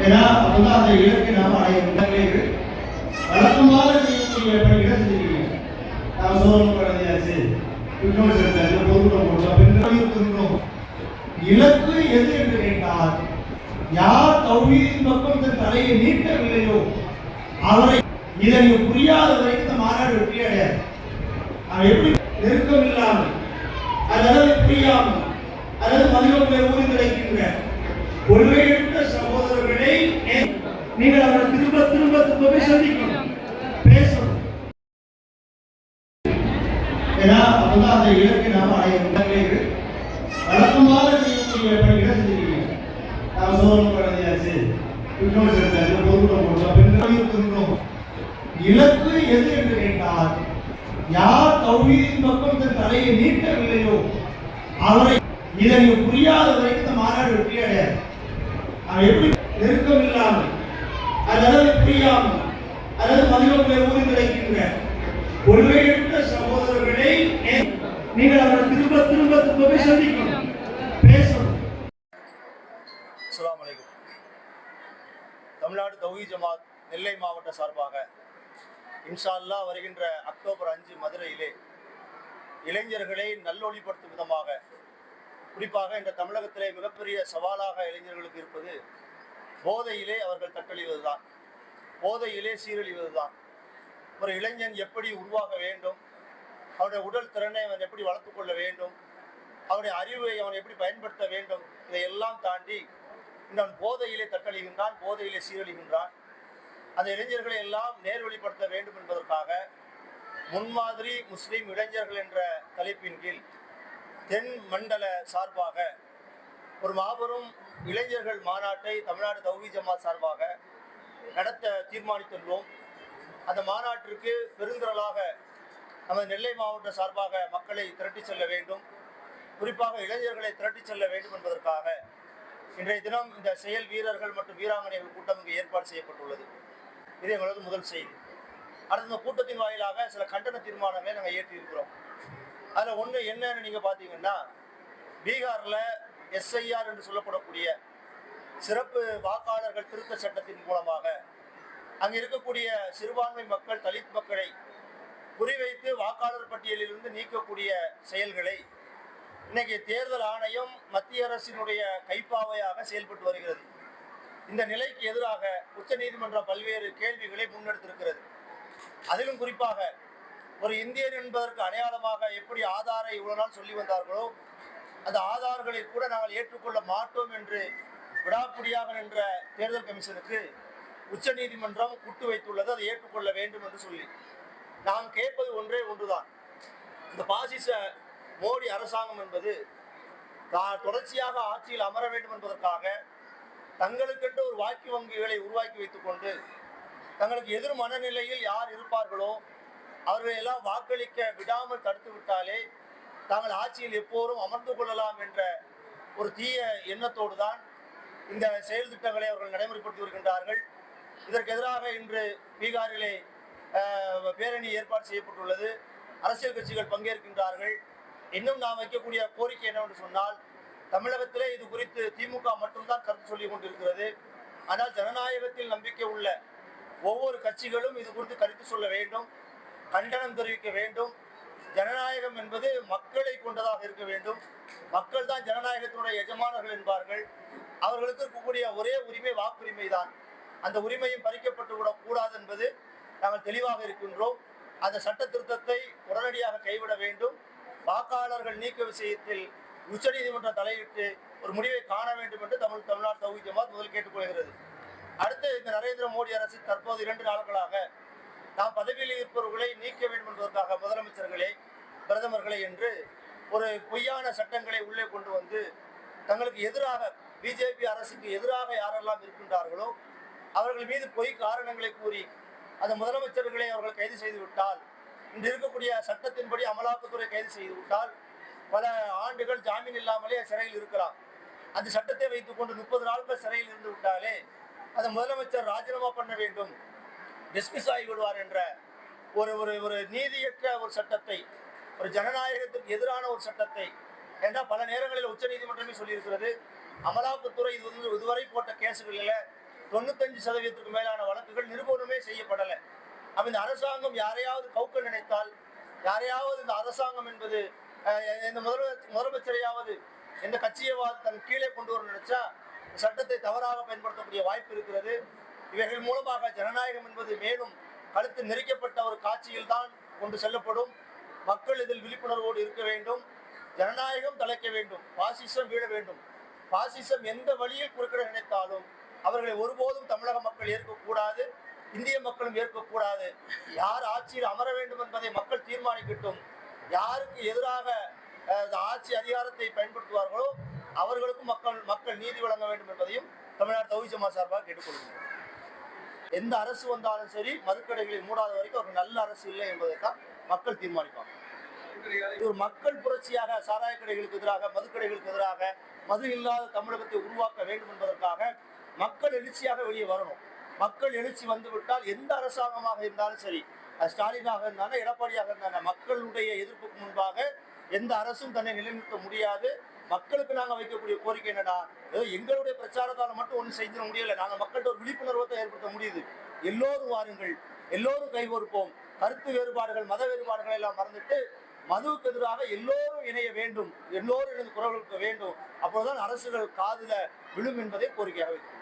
ஏன்னா அப்பதான் அந்த இலக்கை நாம் அடைய முடியாது வழக்கமாக செய்யக்கூடிய பணிகளை நான் சோழன் குழந்தையாச்சு இன்னொரு சேர்த்தாச்சு பொருட்கள் போட்டோம் பெண்கள் இலக்கு எது என்று கேட்டால் யார் தௌஹீதின் பக்கம் தன் தலையை நீட்டவில்லையோ அவரை இதை புரியாத வரைக்கும் இந்த மாநாடு வெற்றி அடையாது. அவன் எப்படி நெருக்கம் இல்லாமல் அதாவது புரியாமல் அதாவது மதியம் ஊரில் கிடைக்கின்ற கொள்கையற்ற சகோதரர்களை நீங்கள் அவரை திரும்ப திரும்ப திரும்பவே சந்திக்கணும். பேசணும். ஏன்னா அப்பதான் அந்த இலக்கை நாம் அடைய முடியாது வழக்கமாக செய்யக்கூடிய பணிகளை செஞ்சிருக்கீங்க நான் சோதனை குழந்தையாச்சு இன்னொரு சேர்த்தாச்சு பொருட்கள் போட்டோம் பெண்கள் இருக்கின்றோம்? இலக்கு எது என்று கேட்டால் யார் தௌஹீதின் பக்கம் தன் தலையை நீட்டவில்லையோ அவரை இதனை புரியாத வரைக்கும் இந்த மாநாடு வெற்றி அடையாது அவன் எப்படி? நெருக்கம் இல்லாமல். அதாவது புரியாமல். அதாவது மதிவங்களை ஊறி கிடைக்கின்ற. கொள்கையற்ற சகோதரர்களை நீங்கள் அவரை திரும்ப திரும்ப திரும்ப சந்திக்கணும். பேசணும். தமிழ்நாடு தௌஹி ஜமாத் நெல்லை மாவட்ட சார்பாக இன்ஷா அல்லாஹ் வருகின்ற அக்டோபர் அஞ்சு மதுரையிலே இளைஞர்களை நல்லொழிப்படுத்தும் விதமாக குறிப்பாக இந்த தமிழகத்திலே மிகப்பெரிய சவாலாக இளைஞர்களுக்கு இருப்பது போதையிலே அவர்கள் தட்டழிவதுதான் போதையிலே சீரழிவதுதான். ஒரு இளைஞன் எப்படி உருவாக வேண்டும்? அவனுடைய உடல் திறனை அவன் எப்படி வளர்த்து கொள்ள வேண்டும்? அவனுடைய அறிவை அவன் எப்படி பயன்படுத்த வேண்டும்? இதையெல்லாம் தாண்டி இன்னும் போதையிலே தட்டழிகின்றான் போதையிலே சீரழிகின்றான். அந்த இளைஞர்களை எல்லாம் நேர்வழிப்படுத்த வேண்டும் என்பதற்காக முன்மாதிரி முஸ்லீம் இளைஞர்கள் என்ற தலைப்பின் கீழ் தென் மண்டல சார்பாக ஒரு மாபெரும் இளைஞர்கள் மாநாட்டை தமிழ்நாடு தௌஹி ஜமாத் சார்பாக நடத்த தீர்மானித்துள்ளோம். அந்த மாநாட்டிற்கு பெருந்திரளாக நமது நெல்லை மாவட்ட சார்பாக மக்களை திரட்டிச் செல்ல வேண்டும். குறிப்பாக இளைஞர்களை திரட்டிச் செல்ல வேண்டும் என்பதற்காக இன்றைய தினம் இந்த செயல் வீரர்கள் மற்றும் வீராங்கனைகள் கூட்டம் இங்கு ஏற்பாடு செய்யப்பட்டுள்ளது. இது எங்களது முதல் செய்தி அடுத்த கூட்டத்தின் வாயிலாக சில கண்டன தீர்மானங்களை நாங்கள் ஏற்றியிருக்கிறோம் அதில் ஒன்று என்னன்னு நீங்கள் பார்த்தீங்கன்னா பீகாரில் எஸ்ஐஆர் என்று சொல்லப்படக்கூடிய சிறப்பு வாக்காளர்கள் திருத்த சட்டத்தின் மூலமாக அங்கே இருக்கக்கூடிய சிறுபான்மை மக்கள் தலித் மக்களை குறிவைத்து வாக்காளர் பட்டியலிலிருந்து நீக்கக்கூடிய செயல்களை இன்னைக்கு தேர்தல் ஆணையம் மத்திய அரசினுடைய கைப்பாவையாக செயல்பட்டு வருகிறது. இந்த நிலைக்கு எதிராக உச்சநீதிமன்றம் பல்வேறு கேள்விகளை முன்னெடுத்திருக்கிறது. அதிலும் குறிப்பாக ஒரு இந்தியன் என்பதற்கு அடையாளமாக எப்படி ஆதாரை இவ்வளவு நாள் சொல்லி வந்தார்களோ அந்த ஆதார்களை கூட நாங்கள் ஏற்றுக்கொள்ள மாட்டோம் என்று விடாப்பிடியாக நின்ற தேர்தல் கமிஷனுக்கு உச்சநீதிமன்றம் குட்டு வைத்துள்ளது. அதை ஏற்றுக்கொள்ள வேண்டும் என்று சொல்லி. நாம் கேட்பது ஒன்றே ஒன்றுதான். இந்த பாசிச மோடி அரசாங்கம் என்பது தான் தொடர்ச்சியாக ஆட்சியில் அமர வேண்டும் என்பதற்காக தங்களுக்கென்று ஒரு வாக்கு வங்கிகளை உருவாக்கி வைத்துக் கொண்டு தங்களுக்கு எதிர் மனநிலையில் யார் இருப்பார்களோ அவர்களை எல்லாம் வாக்களிக்க விடாமல் தடுத்து விட்டாலே தாங்கள் ஆட்சியில் எப்போதும் அமர்ந்து கொள்ளலாம் என்ற ஒரு தீய எண்ணத்தோடு தான் இந்த செயல் திட்டங்களை அவர்கள் நடைமுறைப்படுத்தி வருகின்றார்கள். இதற்கு எதிராக இன்று பீகாரிலே பேரணி ஏற்பாடு செய்யப்பட்டுள்ளது. அரசியல் கட்சிகள் பங்கேற்கின்றார்கள். இன்னும் நாம் வைக்கக்கூடிய கோரிக்கை என்னவென்று சொன்னால் தமிழகத்திலே இது குறித்து திமுக மட்டும்தான் கருத்து சொல்லிக் கொண்டிருக்கிறது. ஆனால் ஜனநாயகத்தில் நம்பிக்கை உள்ள ஒவ்வொரு கட்சிகளும் இது குறித்து கருத்து சொல்ல வேண்டும். கண்டனம் தெரிவிக்க வேண்டும். ஜனநாயகம் என்பது மக்களை கொண்டதாக இருக்க வேண்டும். மக்கள் தான் ஜனநாயகத்தினுடைய எஜமானர்கள் என்பார்கள். அவர்களுக்கு இருக்கக்கூடிய ஒரே உரிமை வாக்குரிமை தான் அந்த உரிமையும் பறிக்கப்பட்டு விட கூடாது என்பது நாங்கள் தெளிவாக இருக்கின்றோம். அந்த சட்ட திருத்தத்தை உடனடியாக கைவிட வேண்டும். வாக்காளர்கள் நீக்க விஷயத்தில் உச்சநீதிமன்றம் தலையிட்டு ஒரு முடிவை காண வேண்டும் என்று தமிழ் தமிழ்நாடு தகுதி ஜமாத் முதல் கேட்டுக்கொள்கிறது. அடுத்து இந்த நரேந்திர மோடி அரசு தற்போது இரண்டு நாட்களாக நாம் பதவியில் இருப்பவர்களை நீக்க வேண்டும் என்பதற்காக முதலமைச்சர்களே பிரதமர்களே என்று ஒரு பொய்யான சட்டங்களை உள்ளே கொண்டு வந்து தங்களுக்கு எதிராக பிஜேபி அரசுக்கு எதிராக யாரெல்லாம் இருக்கின்றார்களோ அவர்கள் மீது பொய் காரணங்களை கூறி அந்த முதலமைச்சர்களை அவர்கள் கைது செய்து விட்டால் இன்று இருக்கக்கூடிய சட்டத்தின்படி அமலாக்கத்துறை கைது செய்து விட்டால் பல ஆண்டுகள் ஜாமீன் இல்லாமலே சிறையில் இருக்கலாம். அந்த சட்டத்தை வைத்துக்கொண்டு முப்பது நாட்கள் சிறையில் இருந்து விட்டாலே அந்த முதலமைச்சர் ராஜினாமா பண்ண வேண்டும். டிஸ்மிஸ் ஆகிவிடுவார் என்ற ஒரு ஒரு ஒரு நீதியற்ற ஒரு சட்டத்தை ஒரு ஜனநாயகத்திற்கு எதிரான ஒரு சட்டத்தை என்றால் பல நேரங்களில் உச்சநீதிமன்றமே சொல்லியிருக்கிறது. அமலாக்கத்துறை இது வந்து இதுவரை போட்ட கேசுகளில் தொண்ணூத்தஞ்சு சதவீதத்துக்கு மேலான வழக்குகள் நிரூபணமே செய்யப்படலை. அப்போ இந்த அரசாங்கம் யாரையாவது கவுக்க நினைத்தால் யாரையாவது இந்த அரசாங்கம் என்பது இந்த முதலமைச்சர் முதலமைச்சரையாவது எந்த கட்சியவாது தன் கீழே கொண்டு வர நினைச்சா சட்டத்தை தவறாக பயன்படுத்தக்கூடிய வாய்ப்பு இருக்கிறது. இவைகள் மூலமாக ஜனநாயகம் என்பது மேலும் கழுத்து நெரிக்கப்பட்ட ஒரு காட்சியில் தான் கொண்டு செல்லப்படும். மக்கள் இதில் விழிப்புணர்வோடு இருக்க வேண்டும். ஜனநாயகம் தலைக்க வேண்டும். பாசிசம் வீழ வேண்டும். பாசிசம் எந்த வழியில் குறுக்கிட நினைத்தாலும் அவர்களை ஒருபோதும் தமிழக மக்கள் ஏற்கக்கூடாது இந்திய மக்களும் ஏற்கக்கூடாது. யார் ஆட்சியில் அமர வேண்டும் என்பதை மக்கள் தீர்மானிக்கட்டும். யாருக்கு எதிராக ஆட்சி அதிகாரத்தை பயன்படுத்துவார்களோ அவர்களுக்கும் மக்கள் மக்கள் நீதி வழங்க வேண்டும் என்பதையும் தமிழ்நாடு தௌஜமா சார்பாக கேட்டுக்கொள்கிறோம் எந்த அரசு வந்தாலும் சரி மதுக்கடைகளை மூடாத வரைக்கும் ஒரு நல்ல அரசு இல்லை என்பதை தான் மக்கள் தீர்மானிப்பாங்க. ஒரு மக்கள் புரட்சியாக சாராய கடைகளுக்கு எதிராக மதுக்கடைகளுக்கு எதிராக மது இல்லாத தமிழகத்தை உருவாக்க வேண்டும் என்பதற்காக மக்கள் எழுச்சியாக வெளியே வரணும். மக்கள் எழுச்சி வந்துவிட்டால் எந்த அரசாங்கமாக இருந்தாலும் சரி அது ஸ்டாலினாக இருந்தாலும் எடப்பாடியாக இருந்தாலும் மக்களுடைய எதிர்ப்புக்கு முன்பாக எந்த அரசும் தன்னை நிலைநிறுத்த முடியாது. மக்களுக்கு நாங்க வைக்கக்கூடிய கோரிக்கை என்னன்னா ஏதோ எங்களுடைய பிரச்சாரத்தால மட்டும் ஒன்றும் செஞ்சிட முடியல. நாங்க மக்கள்கிட்ட ஒரு விழிப்புணர்வை ஏற்படுத்த முடியுது. எல்லோரும் வாருங்கள். எல்லோரும் கைகோர்ப்போம். கருத்து வேறுபாடுகள் மத வேறுபாடுகளை எல்லாம் மறந்துட்டு மதுவுக்கு எதிராக எல்லோரும் இணைய வேண்டும். எல்லோரும் இணைந்து குரல் கொடுக்க வேண்டும். அப்போதுதான் அரசுகள் காதுல விழும் என்பதை கோரிக்கையாக வைக்கிறோம்.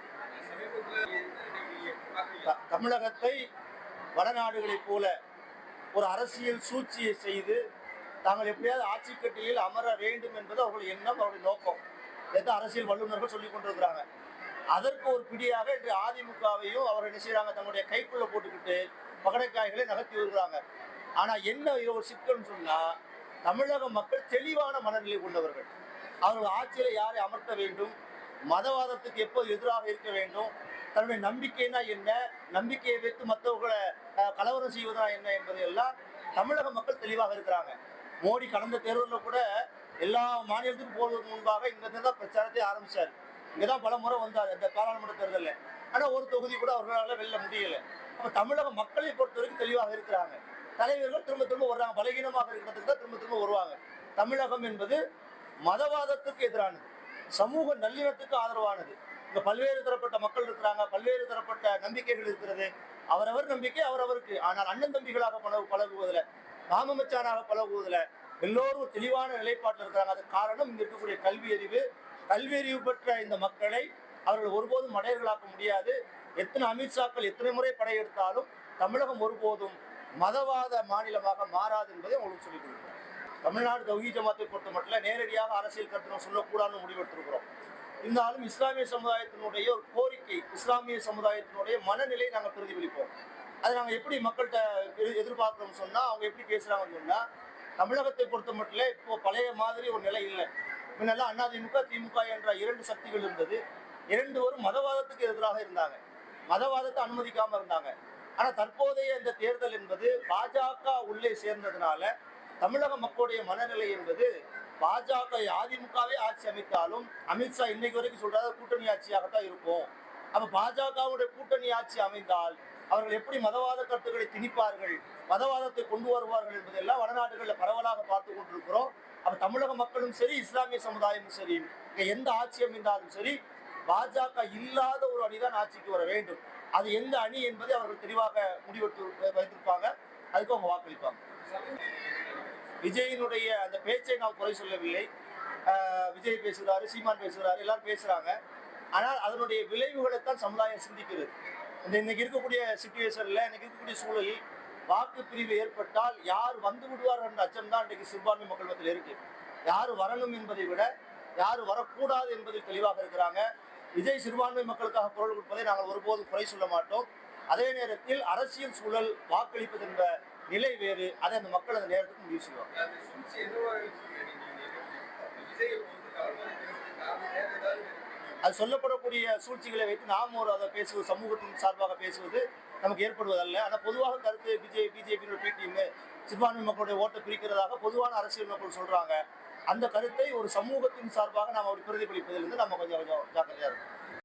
தமிழகத்தை வடநாடுகளைப் போல ஒரு அரசியல் சூழ்ச்சியை செய்து தாங்கள் எப்படியாவது ஆட்சி கட்டியில் அமர வேண்டும் என்பது அவர்களுடைய எண்ணம் அவருடைய நோக்கம். இதைத்தான் அரசியல் வல்லுநர்கள் சொல்லிக் கொண்டிருக்கிறாங்க. அதற்கு ஒரு பிடியாக இன்று அதிமுகவையும் அவர் என்ன செய்யறாங்க தங்களுடைய கைக்குள்ள போட்டுக்கிட்டு பகடைக்காய்களை நகர்த்தி வருகிறாங்க. ஆனா என்ன இது ஒரு சிக்கல்னு சொன்னா தமிழக மக்கள் தெளிவான மனநிலை கொண்டவர்கள் அவர்கள் ஆட்சியில யாரை அமர்த்த வேண்டும்? மதவாதத்துக்கு எப்போது எதிராக இருக்க வேண்டும்? தன்னுடைய நம்பிக்கைனா என்ன? நம்பிக்கையை வைத்து மற்றவர்களை கலவரம் செய்வதா என்ன என்பதை எல்லாம் தமிழக மக்கள் தெளிவாக இருக்கிறாங்க. மோடி கடந்த தேர்தலில் கூட எல்லா மாநிலத்துக்கும் போவதற்கு முன்பாக இங்கிருந்து தான் பிரச்சாரத்தை ஆரம்பிச்சார். இங்கே தான் பல முறை வந்தார் இந்த பாராளுமன்ற தேர்தலில். ஆனால் ஒரு தொகுதி கூட அவர்களால் வெளில முடியல. அப்போ தமிழக மக்களை பொறுத்த வரைக்கும் தெளிவாக இருக்கிறாங்க. தலைவர்கள் திரும்ப திரும்ப வர்றாங்க. பலகீனமாக இருக்கிறதுக்கு தான் திரும்ப திரும்ப வருவாங்க. தமிழகம் என்பது மதவாதத்துக்கு எதிரானது. சமூக நல்லிணத்துக்கு ஆதரவானது. இங்க பல்வேறு தரப்பட்ட மக்கள் இருக்கிறாங்க. பல்வேறு தரப்பட்ட நம்பிக்கைகள் இருக்கிறது. அவரவர் நம்பிக்கை அவரவருக்கு. ஆனால் அண்ணன் தம்பிகளாக பழகு பழகுவதில் மாமமச்சானாக பழகுவதில் எல்லோரும் தெளிவான நிலைப்பாட்டில் இருக்கிறாங்க. அது காரணம் இங்க இருக்கக்கூடிய கல்வி அறிவு. கல்வி அறிவு பெற்ற இந்த மக்களை அவர்கள் ஒருபோதும் மடையர்களாக்க முடியாது. எத்தனை அமித்ஷாக்கள் எத்தனை முறை படையெடுத்தாலும் தமிழகம் ஒருபோதும் மதவாத மாநிலமாக மாறாது என்பதை உங்களுக்கு சொல்லிக் கொடுக்கிறேன் தமிழ்நாடு தௌஹி ஜமாத்தை பொறுத்த மட்டும் நேரடியாக அரசியல் கட்டணம் சொல்லக்கூடாதுன்னு முடிவெடுத்திருக்கிறோம். இருந்தாலும் இஸ்லாமிய சமுதாயத்தினுடைய ஒரு கோரிக்கை இஸ்லாமிய சமுதாயத்தினுடைய மனநிலை நாங்கள் பிரதிபலிப்போம். அதை நாங்கள் எப்படி மக்கள்கிட்ட எதிர்- எதிர்பார்க்கிறோம்னு சொன்னால் அவங்க எப்படி பேசுகிறாங்கன்னு சொன்னால் தமிழகத்தை பொறுத்த மட்டும் இப்போ பழைய மாதிரி ஒரு நிலை இல்லை. முன்னெல்லாம் அண்ணா திமுக என்ற இரண்டு சக்திகள் இருந்தது. இரண்டு ஒரு மதவாதத்துக்கு எதிராக இருந்தாங்க. மதவாதத்தை அனுமதிக்காம இருந்தாங்க. ஆனா தற்போதைய இந்த தேர்தல் என்பது பாஜக உள்ளே சேர்ந்ததுனால தமிழக மக்களுடைய மனநிலை என்பது பாஜக அதிமுகவே ஆட்சி அமைத்தாலும் அமித்ஷா இன்னைக்கு வரைக்கும் சொல்றாரு கூட்டணி ஆட்சியாகத்தான் இருக்கும். அப்ப பாஜகவுடைய கூட்டணி ஆட்சி அமைந்தால் அவர்கள் எப்படி மதவாத கருத்துக்களை திணிப்பார்கள் மதவாதத்தை கொண்டு வருவார்கள் என்பதெல்லாம் வடநாடுகளில் பரவலாக பார்த்து கொண்டிருக்கிறோம். அப்ப தமிழக மக்களும் சரி இஸ்லாமிய சமுதாயமும் சரி இங்க எந்த ஆட்சி அமைந்தாலும் சரி பாஜக இல்லாத ஒரு அணிதான் ஆட்சிக்கு வர வேண்டும். அது எந்த அணி என்பதை அவர்கள் தெளிவாக முடிவெடுத்து வைத்திருப்பாங்க. அதுக்கு அவங்க வாக்களிப்பாங்க. விஜயினுடைய அந்த பேச்சை நாம் குறை சொல்லவில்லை. ஆஹ் விஜய் பேசுகிறாரு சீமான் பேசுகிறாரு எல்லாரும் பேசுறாங்க. ஆனால் அதனுடைய விளைவுகளைத்தான் சமுதாயம் சிந்திக்கிறது. இன்னைக்கு இருக்கக்கூடிய சுச்சுவேஷன்ல இன்னைக்கு இருக்கக்கூடிய சூழலில் வாக்கு பிரிவு ஏற்பட்டால் யார் வந்து விடுவார் என்ற அச்சம் தான் இன்றைக்கு சிறுபான்மை மக்கள் மத்தியில் இருக்கு. யார் வரணும் என்பதை விட யார் வரக்கூடாது என்பதில் தெளிவாக இருக்கிறாங்க. விஜய் சிறுபான்மை மக்களுக்காக குரல் கொடுப்பதை நாங்கள் ஒருபோதும் குறை சொல்ல மாட்டோம். அதே நேரத்தில் அரசியல் சூழல் வாக்களிப்பது என்ற நிலை வேறு. அதை அந்த மக்கள் அந்த நேரத்துக்கு முடிவு செய்வாங்க அந்த சூழ்ச்சி என்னவாக வச்சுக்கீங்க நீங்க விஜயை வந்து கவர்மெண்ட் காரணம் வேற ஏதாவது இருக்கு. அது சொல்லப்படக்கூடிய சூழ்ச்சிகளை வைத்து நாம் ஒரு அதை பேசுவது சமூகத்தின் சார்பாக பேசுவது நமக்கு ஏற்படுவதல்ல. ஆனால் பொதுவாக கருத்து பிஜே பிஜேபியோட பிடிஎம் சிறுபான்மை மக்களுடைய ஓட்டை பிரிக்கிறதாக பொதுவான அரசியல் மக்கள் சொல்றாங்க. அந்த கருத்தை ஒரு சமூகத்தின் சார்பாக நாம் அப்படி பிரதிபலிப்பதிலிருந்து நம்ம கொஞ்சம் கொஞ்சம் ஜாக்கிரதையாக இருக்கும்